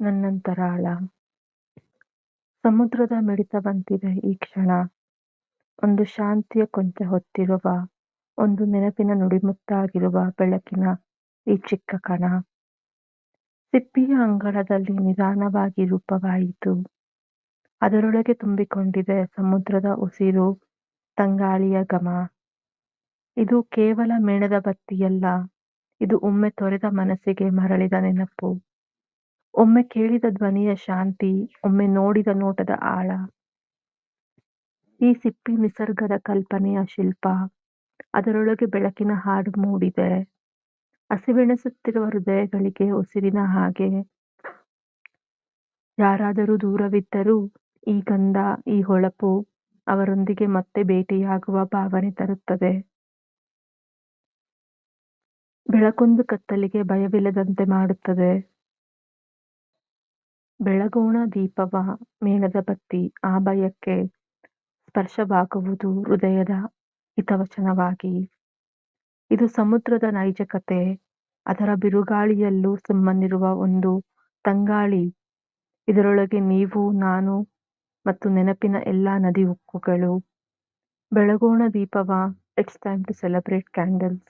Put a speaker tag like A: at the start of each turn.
A: ನನ್ನಂತರಾಳ ಸಮುದ್ರದ ಮಿಡಿತವಂತಿದೆ ಈ ಕ್ಷಣ. ಒಂದು ಶಾಂತಿಯ ಕೊಂಚ ಹೊತ್ತಿರುವ, ಒಂದು ನೆನಪಿನ ನುಡಿಮುತ್ತಾಗಿರುವ ಬೆಳಕಿನ ಈ ಚಿಕ್ಕ ಕಣ. ಸಿಪ್ಪಿಯ ಅಂಗಳದಲ್ಲಿ ನಿಧಾನವಾಗಿ ರೂಪವಾಯಿತು. ಅದರೊಳಗೆ ತುಂಬಿಕೊಂಡಿದೆ ಸಮುದ್ರದ ಉಸಿರು, ತಂಗಾಳಿಯ ಘಮ. ಇದು ಕೇವಲ ಮೇಣದ ಬತ್ತಿಯಲ್ಲ, ಇದು ಒಮ್ಮೆ ತೊರೆದ ಮನಸ್ಸಿಗೆ ಮರಳಿದ ನೆನಪು. ಒಮ್ಮೆ ಕೇಳಿದ ಧ್ವನಿಯ ಶಾಂತಿ, ಒಮ್ಮೆ ನೋಡಿದ ನೋಟದ ಆಳ. ಈ ಸಿಪ್ಪಿ ನಿಸರ್ಗದ ಕಲ್ಪನೆಯ ಶಿಲ್ಪ. ಅದರೊಳಗೆ ಬೆಳಕಿನ ಹಾಡು ಮೂಡಿದೆ. ಹಸಿವೆಣಿಸುತ್ತಿರುವ ಹೃದಯಗಳಿಗೆ ಉಸಿರಿನ ಹಾಗೆ. ಯಾರಾದರೂ ದೂರವಿದ್ದರೂ ಈ ಗಂಧ, ಈ ಹೊಳಪು ಅವರೊಂದಿಗೆ ಮತ್ತೆ ಭೇಟಿಯಾಗುವ ಭಾವನೆ ತರುತ್ತದೆ. ಬೆಳಕೊಂದು ಕತ್ತಲಿಗೆ ಭಯವಿಲ್ಲದಂತೆ ಮಾಡುತ್ತದೆ. ಬೆಳಗೋಣ ದೀಪವ ಮೇಣದ ಬತ್ತಿ ಆ ಭಯಕ್ಕೆ ಸ್ಪರ್ಶವಾಗುವುದು ಹೃದಯದ ಹಿತವಚನವಾಗಿ. ಇದು ಸಮುದ್ರದ ನೈಜ ಕತೆ ಅದರ ಬಿರುಗಾಳಿಯಲ್ಲೂ ಸುಮ್ಮನಿರುವ ಒಂದು ತಂಗಾಳಿ. ಇದರೊಳಗೆ ನೀವು, ನಾನು ಮತ್ತು ನೆನಪಿನ ಎಲ್ಲಾ ನದಿ ಉಕ್ಕುಗಳು. ಬೆಳಗೋಣ ದೀಪವ it's time to celebrate candles